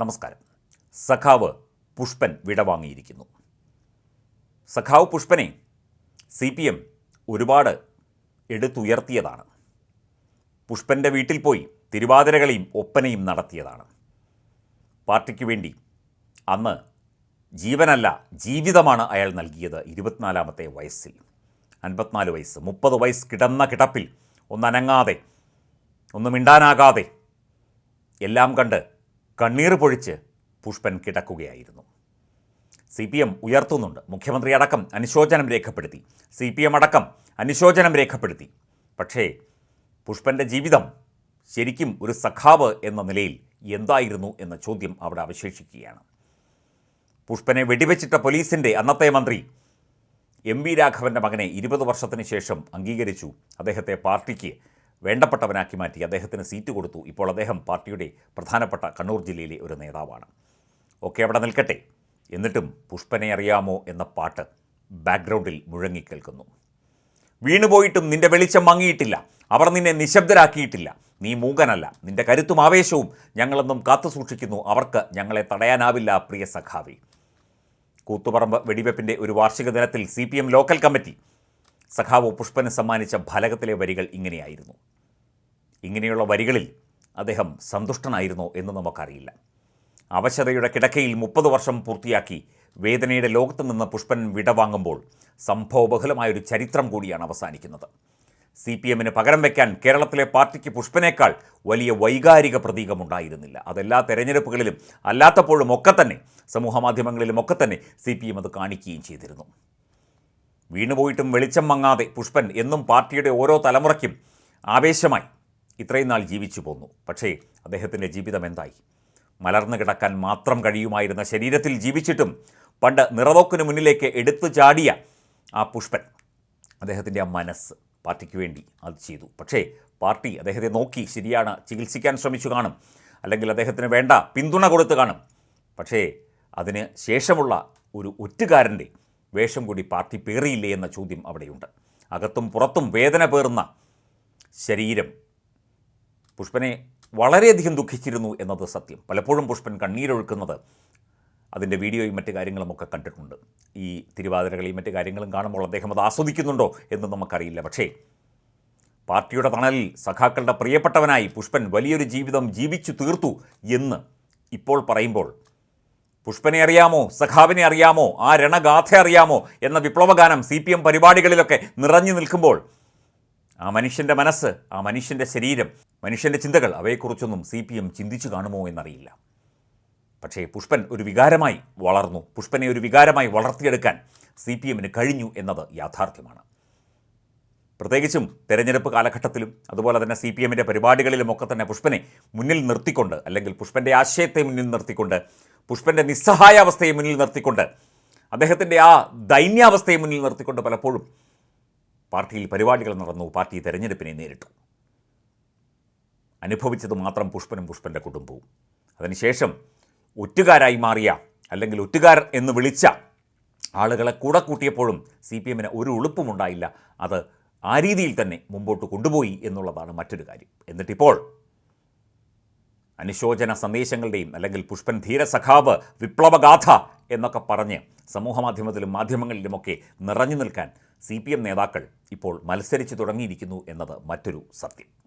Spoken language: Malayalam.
നമസ്കാരം. സഖാവ് പുഷ്പൻ വിടവാങ്ങിയിരിക്കുന്നു. സഖാവ് പുഷ്പനെ സി പി എം ഒരുപാട് എടുത്തുയർത്തിയതാണ്. പുഷ്പന്റെ വീട്ടിൽ പോയി തിരുവാതിരകളെയും ഒപ്പനയും നടത്തിയതാണ്. പാർട്ടിക്ക് വേണ്ടി അന്ന് ജീവനല്ല ജീവിതമാണ് അയാൾ നൽകിയത് ഇരുപത്തിനാലാമത്തെ വയസ്സിൽ. അൻപത്തിനാല് വയസ്സ് മുപ്പത് വയസ്സ് കിടന്ന കിടപ്പിൽ ഒന്നനങ്ങാതെ ഒന്നും മിണ്ടാനാകാതെ എല്ലാം കണ്ട് കണ്ണീർ പൊഴിച്ച് പുഷ്പൻ കിടക്കുകയായിരുന്നു. സി പി എം ഉയർത്തുന്നുണ്ട്. മുഖ്യമന്ത്രി അടക്കം അനുശോചനം രേഖപ്പെടുത്തി. സി പി എം അടക്കം അനുശോചനം രേഖപ്പെടുത്തി. പക്ഷേ പുഷ്പന്റെ ജീവിതം ശരിക്കും ഒരു സഖാവ് എന്ന നിലയിൽ എന്തായിരുന്നു എന്ന ചോദ്യം അവിടെ അവശേഷിക്കുകയാണ്. പുഷ്പനെ വെടിവെച്ചിട്ട പോലീസിന്റെ അന്നത്തെ മന്ത്രി എം വി രാഘവന്റെ മകനെ ഇരുപത് വർഷത്തിന് ശേഷം അംഗീകരിച്ചു. അദ്ദേഹത്തെ പാർട്ടിക്ക് വേണ്ടപ്പെട്ടവനാക്കി മാറ്റി അദ്ദേഹത്തിന് സീറ്റ് കൊടുത്തു. ഇപ്പോൾ അദ്ദേഹം പാർട്ടിയുടെ പ്രധാനപ്പെട്ട കണ്ണൂർ ജില്ലയിലെ ഒരു നേതാവാണ്. ഒക്കെ അവിടെ നിൽക്കട്ടെ. എന്നിട്ടും പുഷ്പനെ അറിയാമോ എന്ന പാട്ട് ബാക്ക്ഗ്രൗണ്ടിൽ മുഴങ്ങിക്കേൾക്കുന്നു വീണുപോയിട്ടും നിന്റെ വെളിച്ചം മങ്ങിയിട്ടില്ല. അവർ നിന്നെ നിശബ്ദരാക്കിയിട്ടില്ല. നീ മൂകനല്ല. നിന്റെ കരുത്തും ആവേശവും ഞങ്ങളെന്നും കാത്തു സൂക്ഷിക്കുന്നു. അവർക്ക് ഞങ്ങളെ തടയാനാവില്ല പ്രിയ സഖാവി. കൂത്തുപറമ്പ് വെടിവെപ്പിന്റെ ഒരു വാർഷിക ദിനത്തിൽ സി ലോക്കൽ കമ്മിറ്റി സഖാവ് പുഷ്പന് സമ്മാനിച്ച ഫലകത്തിലെ വരികൾ ഇങ്ങനെയായിരുന്നു. ഇങ്ങനെയുള്ള വരികളിൽ അദ്ദേഹം സന്തുഷ്ടനായിരുന്നോ എന്ന് നമുക്കറിയില്ല. അവശതയുടെ കിടക്കയിൽ മുപ്പത് വർഷം പൂർത്തിയാക്കി വേദനയുടെ ലോകത്ത് നിന്ന് പുഷ്പൻ വിടവാങ്ങുമ്പോൾ സംഭവബഹുലമായൊരു ചരിത്രം കൂടിയാണ് അവസാനിക്കുന്നത്. സി പി എമ്മിന് പകരം വയ്ക്കാൻ കേരളത്തിലെ പാർട്ടിക്ക് പുഷ്പനേക്കാൾ വലിയ വൈകാരിക പ്രതീകമുണ്ടായിരുന്നില്ല. അതെല്ലാ തെരഞ്ഞെടുപ്പുകളിലും അല്ലാത്തപ്പോഴും ഒക്കെ തന്നെ സമൂഹമാധ്യമങ്ങളിലും ഒക്കെ തന്നെ സി പി എം അത് കാണിക്കുകയും ചെയ്തിരുന്നു. വീണുപോയിട്ടും വെളിച്ചം മങ്ങാതെ പുഷ്പൻ എന്നും പാർട്ടിയുടെ ഓരോ തലമുറയ്ക്കും ആവേശമായി ഇത്രയും നാൾ ജീവിച്ചു പോന്നു. പക്ഷേ അദ്ദേഹത്തിന്റെ ജീവിതം എന്തായി? മലർന്നു കിടക്കാൻ മാത്രം കഴിയുമായിരുന്ന ശരീരത്തിൽ ജീവിച്ചിട്ടും പണ്ട് നിറവോക്കിന് മുന്നിലേക്ക് എടുത്തു ചാടിയ ആ പുഷ്പൻ അദ്ദേഹത്തിന്റെ ആ മനസ്സ് പാർട്ടിക്ക് വേണ്ടി അത് ചെയ്തു. പക്ഷേ പാർട്ടി അദ്ദേഹത്തെ നോക്കി ശരിയാണ് ചികിത്സിക്കാൻ ശ്രമിച്ചു കാണും. അല്ലെങ്കിൽ അദ്ദേഹത്തിന് വേണ്ട പിന്തുണ കൊടുത്തു കാണും. പക്ഷേ അതിന് ശേഷമുള്ള ഒരു ഒറ്റുകാരന്റെ വേഷം കൂടി പാർട്ടി പേറിയില്ലേ എന്ന ചോദ്യം അവിടെയുണ്ട്. അകത്തും പുറത്തും വേദന പേറുന്ന ശരീരം പുഷ്പനെ വളരെയധികം ദുഃഖിച്ചിരുന്നു എന്നത് സത്യം. പലപ്പോഴും പുഷ്പൻ കണ്ണീരൊഴുക്കുന്നത് അതിന്റെ വീഡിയോയും മറ്റു കാര്യങ്ങളുമൊക്കെ കണ്ടിട്ടുണ്ട്. ഈ തിരുവാതിരകളെയും മറ്റു കാര്യങ്ങളും കാണുമ്പോൾ അദ്ദേഹം അത് ആസ്വദിക്കുന്നുണ്ടോ എന്ന് നമുക്കറിയില്ല. പക്ഷേ പാർട്ടിയുടെ തണലിൽ സഖാക്കളുടെ പ്രിയപ്പെട്ടവനായി പുഷ്പൻ വലിയൊരു ജീവിതം ജീവിച്ചു തീർത്തു എന്ന് ഇപ്പോൾ പറയുമ്പോൾ പുഷ്പനെ അറിയാമോ? സഖാവിനെ അറിയാമോ? ആ രണഗാഥ അറിയാമോ? എന്ന വിപ്ലവഗാനം സി പി എം പരിപാടികളിലൊക്കെ നിറഞ്ഞു നിൽക്കുമ്പോൾ ആ മനുഷ്യന്റെ മനസ്സ് ആ മനുഷ്യന്റെ ശരീരം മനുഷ്യന്റെ ചിന്തകൾ അവയെക്കുറിച്ചൊന്നും സി പി എം ചിന്തിച്ചു കാണുമോ എന്നറിയില്ല. പക്ഷേ പുഷ്പൻ ഒരു വികാരമായി വളർന്നു. പുഷ്പനെ ഒരു വികാരമായി വളർത്തിയെടുക്കാൻ സി പി എമ്മിന് കഴിഞ്ഞു എന്നത് യാഥാർത്ഥ്യമാണ്. പ്രത്യേകിച്ചും തെരഞ്ഞെടുപ്പ് കാലഘട്ടത്തിലും അതുപോലെ തന്നെ സി പി എമ്മിന്റെ പരിപാടികളിലുമൊക്കെ തന്നെ പുഷ്പനെ മുന്നിൽ നിർത്തിക്കൊണ്ട് അല്ലെങ്കിൽ പുഷ്പന്റെ ആശയത്തെ മുന്നിൽ നിർത്തിക്കൊണ്ട് പുഷ്പന്റെ നിസ്സഹായാവസ്ഥയെ മുന്നിൽ നിർത്തിക്കൊണ്ട് അദ്ദേഹത്തിന്റെ ആ ദൈന്യാവസ്ഥയെ മുന്നിൽ നിർത്തിക്കൊണ്ട് പലപ്പോഴും പാർട്ടിയിൽ പരിപാടികൾ നടന്നു പാർട്ടി തെരഞ്ഞെടുപ്പിനെ നേരിട്ടു. അനുഭവിച്ചത് മാത്രം പുഷ്പനും പുഷ്പന്റെ കുടുംബവും. അതിനുശേഷം ഒറ്റുകാരായി മാറിയ അല്ലെങ്കിൽ ഒറ്റുകാർ എന്ന് വിളിച്ച ആളുകളെ കൂടെ കൂട്ടിയപ്പോഴും സി പി എമ്മിന് ഒരു ഉളുപ്പുമുണ്ടായില്ല അത് ആ രീതിയിൽ തന്നെ മുമ്പോട്ട് കൊണ്ടുപോയി എന്നുള്ളതാണ് മറ്റൊരു കാര്യം. എന്നിട്ടിപ്പോൾ അനുശോചന സന്ദേശങ്ങളുടെയും അല്ലെങ്കിൽ പുഷ്പൻ ധീരസഖാവ് വിപ്ലവഗാഥ എന്നൊക്കെ പറഞ്ഞ് സമൂഹമാധ്യമത്തിലും മാധ്യമങ്ങളിലുമൊക്കെ നിറഞ്ഞു നിൽക്കാൻ സി പി എം നേതാക്കൾ ഇപ്പോൾ മത്സരിച്ചു തുടങ്ങിയിരിക്കുന്നു എന്നത് മറ്റൊരു സത്യം.